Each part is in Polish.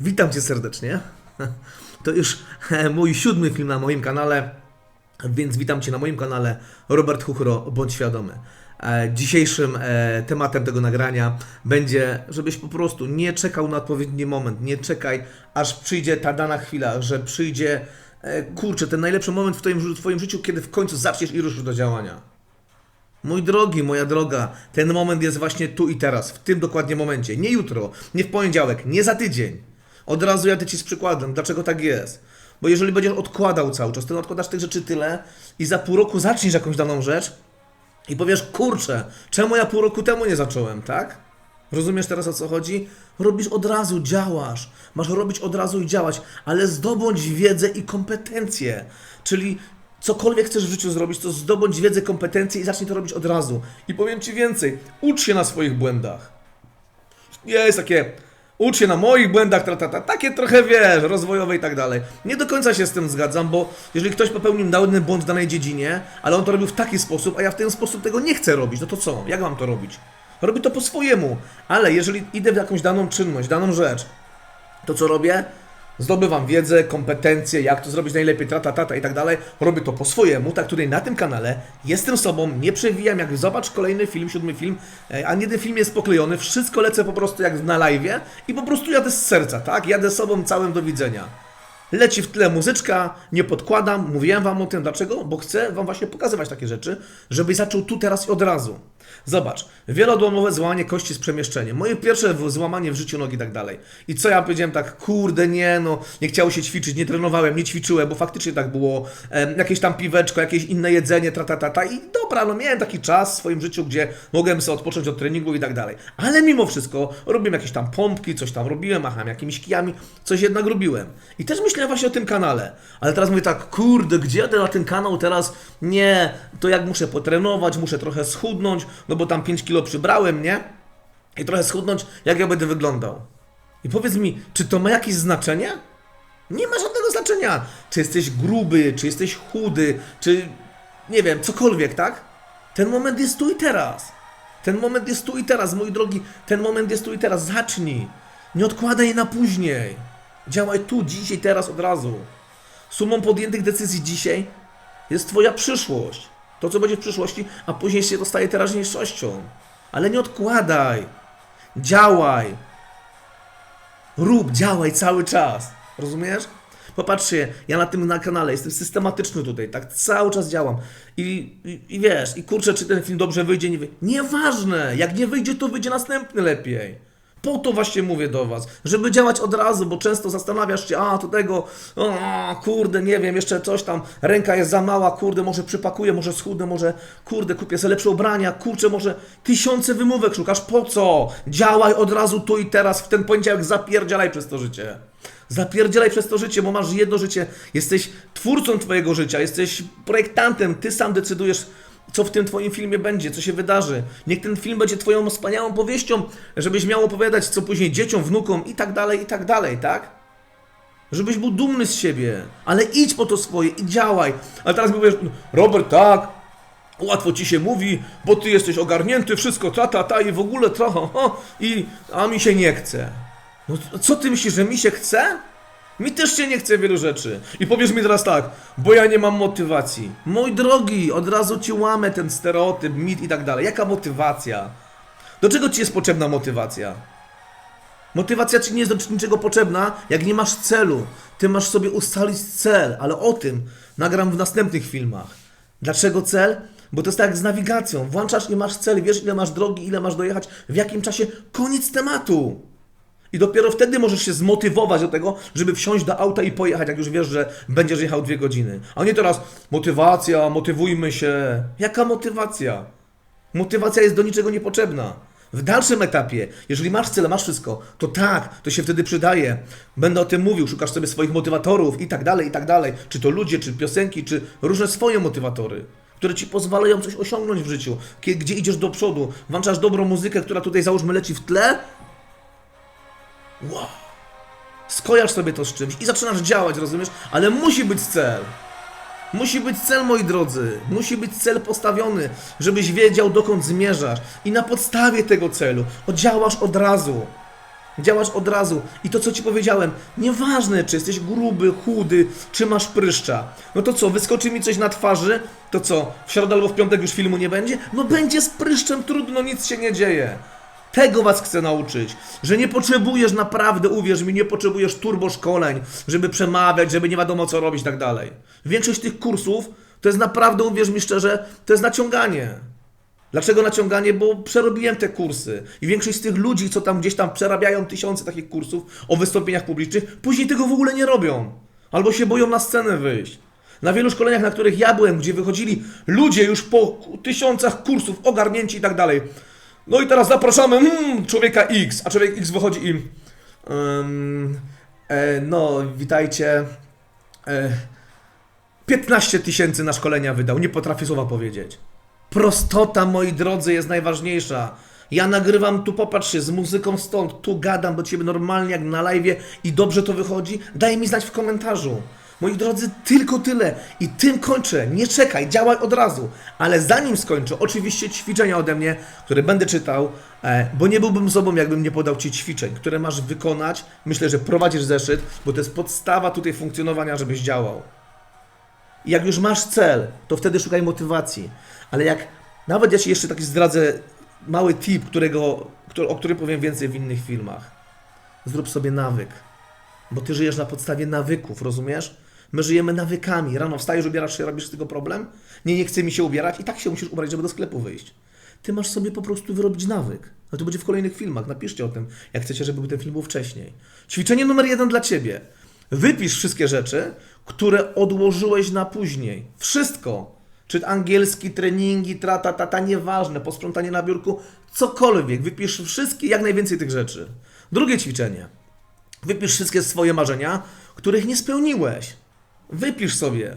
Witam Cię serdecznie. To już mój siódmy film na moim kanale, więc witam Cię na moim kanale Robert Chuchro, bądź świadomy. E, Dzisiejszym e, tematem tego nagrania będzie, żebyś po prostu nie czekał na odpowiedni moment, nie czekaj, aż przyjdzie ta dana chwila, że przyjdzie, e, kurczę, ten najlepszy moment w twoim, w twoim życiu, kiedy w końcu zaczniesz i ruszysz do działania. Mój drogi, moja droga, ten moment jest właśnie tu i teraz, w tym dokładnie momencie. Nie jutro, nie w poniedziałek, nie za tydzień. Od razu jadę Ci z przykładem, dlaczego tak jest. Bo jeżeli będziesz odkładał cały czas, to odkładasz tych rzeczy tyle i za pół roku zaczniesz jakąś daną rzecz i powiesz, kurczę, czemu ja pół roku temu nie zacząłem, tak? Rozumiesz teraz o co chodzi? Robisz od razu, działasz. Masz robić od razu i działać, ale zdobądź wiedzę i kompetencje. Czyli cokolwiek chcesz w życiu zrobić, to zdobądź wiedzę, kompetencje i zacznij to robić od razu. I powiem Ci więcej, ucz się na swoich błędach. Jest takie, ucz się na moich błędach, ta, ta, ta, takie trochę wiesz, rozwojowe i tak dalej. Nie do końca się z tym zgadzam, bo jeżeli ktoś popełnił dany błąd w danej dziedzinie, ale on to robił w taki sposób, a ja w ten sposób tego nie chcę robić, no to co? Jak mam to robić? Robię to po swojemu, ale jeżeli idę w jakąś daną czynność, daną rzecz, to co robię? Zdobywam wiedzę, kompetencje, jak to zrobić najlepiej, trata, tata i tak dalej. Robię to po swojemu, tak tutaj na tym kanale. Jestem sobą, nie przewijam, jak zobacz kolejny film, siódmy film, e, a nie ten film jest poklejony, wszystko lecę po prostu jak na live'ie i po prostu jadę z serca, tak? Jadę sobą całym do widzenia. Leci w tle muzyczka, nie podkładam, mówiłem wam o tym dlaczego, bo chcę wam właśnie pokazywać takie rzeczy, żebyś zaczął tu teraz i od razu. Zobacz, wielodomowe złamanie kości z przemieszczeniem. Moje pierwsze złamanie w życiu nogi i tak dalej. I co ja powiedziałem tak, kurde nie no, nie chciało się ćwiczyć, nie trenowałem, nie ćwiczyłem, bo faktycznie tak było. Jakieś tam piweczko, jakieś inne jedzenie, tra, ta, ta, ta. I dobra, no miałem taki czas w swoim życiu, gdzie mogłem sobie odpocząć od treningu i tak dalej. Ale mimo wszystko robiłem jakieś tam pompki, coś tam robiłem, machałem jakimiś kijami, coś jednak robiłem. I też myślałem właśnie o tym kanale. Ale teraz mówię tak, kurde, gdzie jadę na ten kanał teraz? Nie, to jak muszę potrenować, muszę trochę schudnąć, no bo tam 5 kilo przybrałem, nie? I trochę schudnąć, jak ja będę wyglądał. I powiedz mi, czy to ma jakieś znaczenie? Nie ma żadnego znaczenia. Czy jesteś gruby, czy jesteś chudy, czy nie wiem, cokolwiek, tak? Ten moment jest tu i teraz. Ten moment jest tu i teraz, mój drogi. Ten moment jest tu i teraz. Zacznij. Nie odkładaj na później. Działaj tu, dzisiaj, teraz, od razu. Sumą podjętych decyzji dzisiaj jest Twoja przyszłość. To, co będzie w przyszłości, a później się to staje teraźniejszością. Ale nie odkładaj. Działaj. Rób, działaj cały czas. Rozumiesz? Popatrzcie, ja na tym na kanale jestem systematyczny tutaj, tak cały czas działam. I, i, I wiesz, i kurczę, czy ten film dobrze wyjdzie, nie wyjdzie. Nieważne, jak nie wyjdzie, to wyjdzie następny lepiej. Po to właśnie mówię do Was, żeby działać od razu, bo często zastanawiasz się, a tego, o, kurde, nie wiem, jeszcze coś tam, ręka jest za mała, kurde, może przypakuję, może schudnę, może, kurde, kupię sobie lepsze ubrania, kurczę, może tysiące wymówek szukasz, po co? Działaj od razu tu i teraz, w ten poniedziałek zapierdzielaj przez to życie. Zapierdzielaj przez to życie, bo masz jedno życie, jesteś twórcą Twojego życia, jesteś projektantem, Ty sam decydujesz, co w tym Twoim filmie będzie, co się wydarzy. Niech ten film będzie Twoją wspaniałą powieścią, żebyś miał opowiadać, co później dzieciom, wnukom i tak dalej, i tak dalej, tak? Żebyś był dumny z siebie, ale idź po to swoje i działaj. Ale teraz mówisz, Robert, tak, łatwo ci się mówi, bo ty jesteś ogarnięty, wszystko ta, ta, ta i w ogóle trochę, ho, i, a mi się nie chce. No co ty myślisz, że mi się chce? Mi też się nie chce wielu rzeczy. I powiesz mi teraz tak, bo ja nie mam motywacji. Mój drogi, od razu ci łamę ten stereotyp, mit i tak dalej. Jaka motywacja? Do czego ci jest potrzebna motywacja? Motywacja ci nie jest do niczego potrzebna, jak nie masz celu. Ty masz sobie ustalić cel, ale o tym nagram w następnych filmach. Dlaczego cel? Bo to jest tak jak z nawigacją. Włączasz i masz cel, wiesz ile masz drogi, ile masz dojechać, w jakim czasie, koniec tematu. I dopiero wtedy możesz się zmotywować do tego, żeby wsiąść do auta i pojechać, jak już wiesz, że będziesz jechał dwie godziny. A nie teraz motywacja, motywujmy się. Jaka motywacja? Motywacja jest do niczego niepotrzebna. W dalszym etapie, jeżeli masz cel, masz wszystko, to tak, to się wtedy przydaje. Będę o tym mówił, szukasz sobie swoich motywatorów i tak dalej, i tak dalej. Czy to ludzie, czy piosenki, czy różne swoje motywatory, które ci pozwalają coś osiągnąć w życiu. Gdzie idziesz do przodu, włączasz dobrą muzykę, która tutaj załóżmy leci w tle. Wow. Skojarz sobie to z czymś i zaczynasz działać, rozumiesz? Ale musi być cel. Musi być cel, moi drodzy. Musi być cel postawiony, żebyś wiedział, dokąd zmierzasz. I na podstawie tego celu działasz od razu. Działasz od razu. I to, co ci powiedziałem, nieważne, czy jesteś gruby, chudy, czy masz pryszcza. No to co, wyskoczy mi coś na twarzy, to co, w środę albo w piątek już filmu nie będzie? No będzie z pryszczem, trudno, nic się nie dzieje. Tego was chcę nauczyć, że nie potrzebujesz naprawdę, uwierz mi, nie potrzebujesz turbo szkoleń, żeby przemawiać, żeby nie wiadomo co robić i tak dalej. Większość tych kursów to jest naprawdę, uwierz mi szczerze, to jest naciąganie. Dlaczego naciąganie? Bo przerobiłem te kursy i większość z tych ludzi, co tam gdzieś tam przerabiają tysiące takich kursów o wystąpieniach publicznych, później tego w ogóle nie robią. Albo się boją na scenę wyjść. Na wielu szkoleniach, na których ja byłem, gdzie wychodzili ludzie już po tysiącach kursów, ogarnięci i tak dalej. No i teraz zapraszamy hmm, człowieka X, a człowiek X wychodzi i... ym, e, no, witajcie. E, 15 tysięcy na szkolenia wydał, nie potrafię słowa powiedzieć. Prostota, moi drodzy, jest najważniejsza. Ja nagrywam tu, popatrzcie, z muzyką stąd, tu gadam do ciebie normalnie jak na live i dobrze to wychodzi. Daj mi znać w komentarzu. Moi drodzy, tylko tyle. I tym kończę. Nie czekaj, działaj od razu. Ale zanim skończę, oczywiście ćwiczenia ode mnie, które będę czytał, e, bo nie byłbym sobą, jakbym nie podał Ci ćwiczeń, które masz wykonać. Myślę, że prowadzisz zeszyt, bo to jest podstawa tutaj funkcjonowania, żebyś działał. I jak już masz cel, to wtedy szukaj motywacji. Ale jak nawet ja ci jeszcze taki zdradzę mały tip, którego, któ- o którym powiem więcej w innych filmach. Zrób sobie nawyk. Bo ty żyjesz na podstawie nawyków, rozumiesz? My żyjemy nawykami. Rano wstajesz, ubierasz się, robisz z tego problem? Nie, nie chce mi się ubierać i tak się musisz ubrać, żeby do sklepu wyjść. Ty masz sobie po prostu wyrobić nawyk. Ale to będzie w kolejnych filmach. Napiszcie o tym, jak chcecie, żeby ten film był wcześniej. Ćwiczenie numer jeden dla Ciebie. Wypisz wszystkie rzeczy, które odłożyłeś na później. Wszystko. Czy angielski, treningi, tra, ta, ta, ta, nieważne, posprzątanie na biurku, cokolwiek. Wypisz wszystkie, jak najwięcej tych rzeczy. Drugie ćwiczenie. Wypisz wszystkie swoje marzenia, których nie spełniłeś. Wypisz sobie,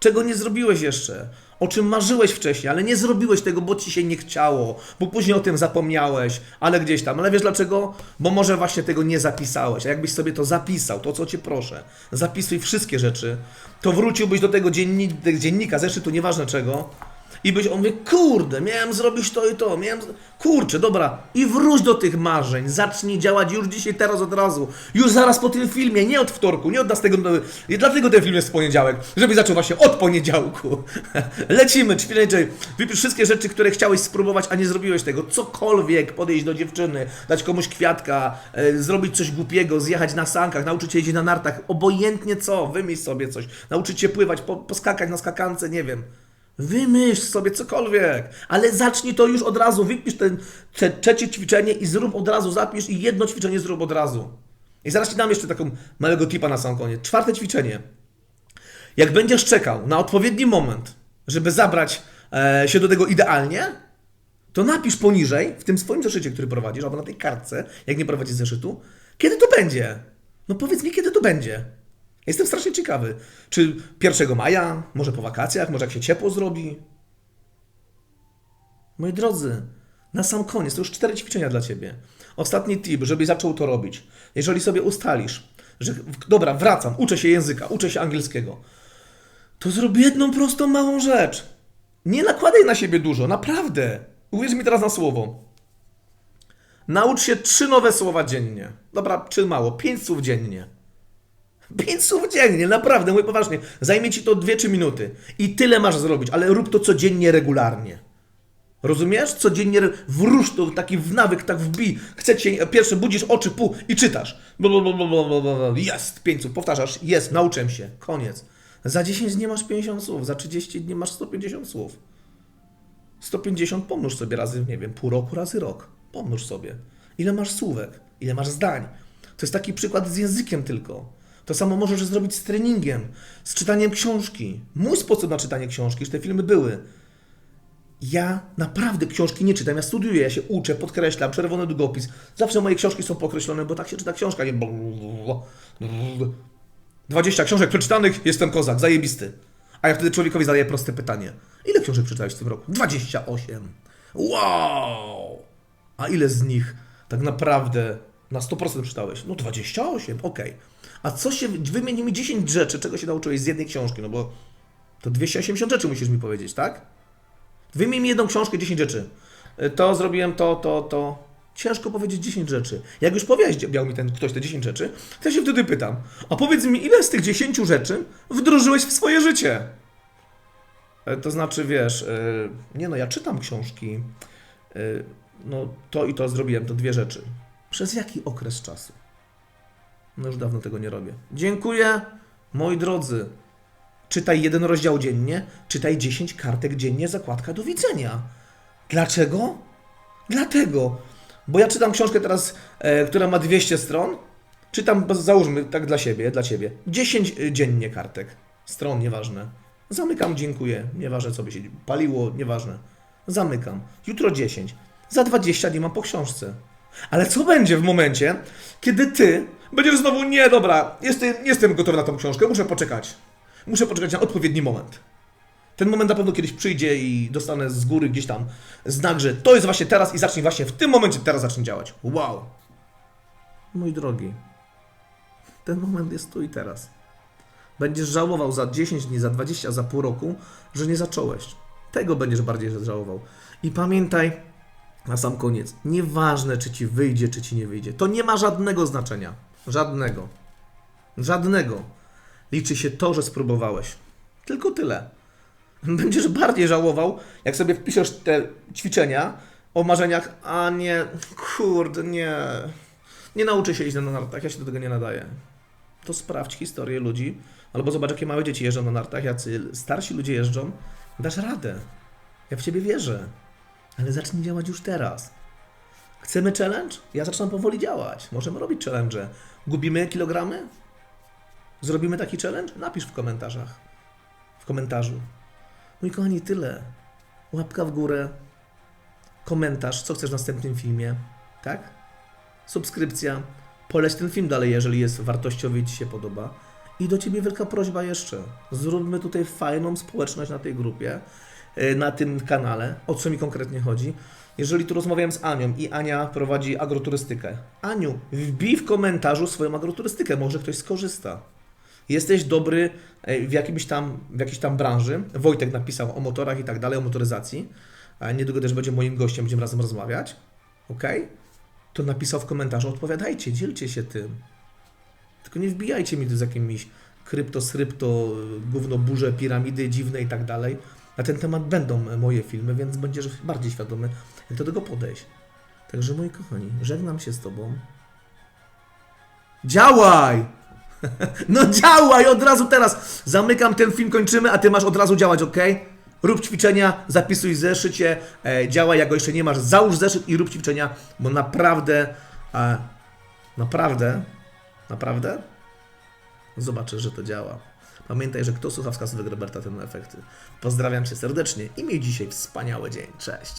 czego nie zrobiłeś jeszcze, o czym marzyłeś wcześniej, ale nie zrobiłeś tego, bo ci się nie chciało, bo później o tym zapomniałeś, ale gdzieś tam. Ale wiesz dlaczego? Bo może właśnie tego nie zapisałeś. A jakbyś sobie to zapisał, to co cię proszę, zapisuj wszystkie rzeczy, to wróciłbyś do tego dzienni dziennika, zeszytu, nieważne czego, i byś, on mówi, kurde, miałem zrobić to i to, miałem, kurczę, dobra, i wróć do tych marzeń, zacznij działać już dzisiaj, teraz, od razu, już zaraz po tym filmie, nie od wtorku, nie od następnego, i dlatego ten film jest w poniedziałek, żeby zaczął właśnie od poniedziałku. Lecimy, ćwiczenie, wypisz wszystkie rzeczy, które chciałeś spróbować, a nie zrobiłeś tego, cokolwiek, podejść do dziewczyny, dać komuś kwiatka, e, zrobić coś głupiego, zjechać na sankach, nauczyć się jeździć na nartach, obojętnie co, wymyśl sobie coś, nauczyć się pływać, po, poskakać na skakance, nie wiem. Wymyśl sobie cokolwiek, ale zacznij to już od razu. Wypisz ten te trzecie ćwiczenie i zrób od razu, zapisz i jedno ćwiczenie zrób od razu. I zaraz Ci dam jeszcze taką małego tipa na sam koniec. Czwarte ćwiczenie. Jak będziesz czekał na odpowiedni moment, żeby zabrać e, się do tego idealnie, to napisz poniżej, w tym swoim zeszycie, który prowadzisz, albo na tej kartce, jak nie prowadzisz zeszytu, kiedy to będzie. No powiedz mi, kiedy to będzie. Jestem strasznie ciekawy. Czy 1 maja, może po wakacjach, może jak się ciepło zrobi? Moi drodzy, na sam koniec, to już cztery ćwiczenia dla Ciebie. Ostatni tip, żebyś zaczął to robić. Jeżeli sobie ustalisz, że dobra, wracam, uczę się języka, uczę się angielskiego, to zrób jedną prostą, małą rzecz. Nie nakładaj na siebie dużo, naprawdę. Uwierz mi teraz na słowo. Naucz się trzy nowe słowa dziennie. Dobra, czy mało? Pięć słów dziennie. Pięć słów dziennie, naprawdę, mówię poważnie. Zajmie ci to dwie trzy minuty. I tyle masz zrobić, ale rób to codziennie, regularnie. Rozumiesz? Codziennie wróż to taki w nawyk, tak wbij. Chcecie, pierwsze budzisz oczy, pół i czytasz. Jest, pięć słów, powtarzasz, jest, nauczę się, koniec. Za 10 dni masz 50 słów, za 30 dni masz 150 słów. 150 pomnóż sobie razy, nie wiem, pół roku razy rok. Pomnóż sobie. Ile masz słówek? Ile masz zdań? To jest taki przykład z językiem tylko. To samo możesz zrobić z treningiem, z czytaniem książki. Mój sposób na czytanie książki, już te filmy były. Ja naprawdę książki nie czytam, ja studiuję, ja się uczę, podkreślam, czerwony długopis. Zawsze moje książki są pokreślone, bo tak się czyta książka, nie 20 książek przeczytanych, jestem kozak, zajebisty. A ja wtedy człowiekowi zadaję proste pytanie. Ile książek przeczytałeś w tym roku? 28. Wow! A ile z nich tak naprawdę na 100% czytałeś? No 28, okej. A co się, wymieni mi 10 rzeczy, czego się nauczyłeś z jednej książki, no bo to 280 rzeczy musisz mi powiedzieć, tak? Wymień mi jedną książkę, 10 rzeczy. Y, To zrobiłem to, to, to. Ciężko powiedzieć 10 rzeczy. Jak już powiedział mi ten ktoś te 10 rzeczy, to ja się wtedy pytam, a powiedz mi, ile z tych 10 rzeczy wdrożyłeś w swoje życie? E, To znaczy, wiesz, e, nie no, ja czytam książki, no to i to zrobiłem, to dwie rzeczy. Przez jaki okres czasu? No już dawno tego nie robię. Dziękuję, moi drodzy. Czytaj jeden rozdział dziennie, czytaj 10 kartek dziennie, zakładka do widzenia. Dlaczego? Dlatego, bo ja czytam książkę teraz, e, która ma 200 stron. Czytam, załóżmy tak dla siebie, dla ciebie. 10 dziennie kartek. Stron, nieważne. Zamykam, dziękuję. Nieważne, co by się paliło, nieważne. Zamykam. Jutro 10. Za 20 nie mam po książce. Ale co będzie w momencie, kiedy ty będziesz znowu, nie, dobra, jestem, jestem gotowy na tą książkę, muszę poczekać. Muszę poczekać na odpowiedni moment. Ten moment na pewno kiedyś przyjdzie i dostanę z góry gdzieś tam znak, że to jest właśnie teraz i zacznij właśnie w tym momencie teraz zacznie działać. Wow. Mój drogi, ten moment jest tu i teraz. Będziesz żałował za 10 dni, za 20, za pół roku, że nie zacząłeś. Tego będziesz bardziej żałował. I pamiętaj na sam koniec, nieważne czy ci wyjdzie, czy ci nie wyjdzie, to nie ma żadnego znaczenia. Żadnego. Żadnego. Liczy się to, że spróbowałeś. Tylko tyle. Będziesz bardziej żałował, jak sobie wpiszesz te ćwiczenia o marzeniach, a nie, kurde, nie. Nie nauczę się iść na nartach, ja się do tego nie nadaję. To sprawdź historię ludzi, albo zobacz, jakie małe dzieci jeżdżą na nartach, jacy starsi ludzie jeżdżą. Dasz radę. Ja w ciebie wierzę. Ale zacznij działać już teraz. Chcemy challenge? Ja zaczynam powoli działać. Możemy robić challenge. Gubimy kilogramy? Zrobimy taki challenge? Napisz w komentarzach. W komentarzu. Mój kochani, tyle. Łapka w górę, komentarz, co chcesz w następnym filmie, tak? Subskrypcja, poleć ten film dalej, jeżeli jest wartościowy i Ci się podoba. I do Ciebie wielka prośba jeszcze. Zróbmy tutaj fajną społeczność na tej grupie, yy, na tym kanale. O co mi konkretnie chodzi? Jeżeli tu rozmawiałem z Anią i Ania prowadzi agroturystykę. Aniu, wbij w komentarzu swoją agroturystykę, może ktoś skorzysta. Jesteś dobry e, w jakimś tam, w jakiejś tam branży. Wojtek napisał o motorach i tak dalej, o motoryzacji. A niedługo też będzie moim gościem, będziemy razem rozmawiać. Ok? To napisał w komentarzu, odpowiadajcie, dzielcie się tym. Tylko nie wbijajcie mi tu z jakimiś krypto, srypto, gówno, burze, piramidy dziwne i tak dalej. Na ten temat będą moje filmy, więc będziesz bardziej świadomy, jak do tego podejść. Także moi kochani, żegnam się z Tobą. Działaj! No działaj od razu teraz. Zamykam ten film, kończymy, a ty masz od razu działać, ok? Rób ćwiczenia, zapisuj zeszycie, e, działaj, jak go jeszcze nie masz, załóż zeszyt i rób ćwiczenia, bo naprawdę, e, naprawdę, naprawdę zobaczysz, że to działa. Pamiętaj, że kto słucha wskazówek Roberta, ten ma efekty. Pozdrawiam cię serdecznie i miej dzisiaj wspaniały dzień. Cześć.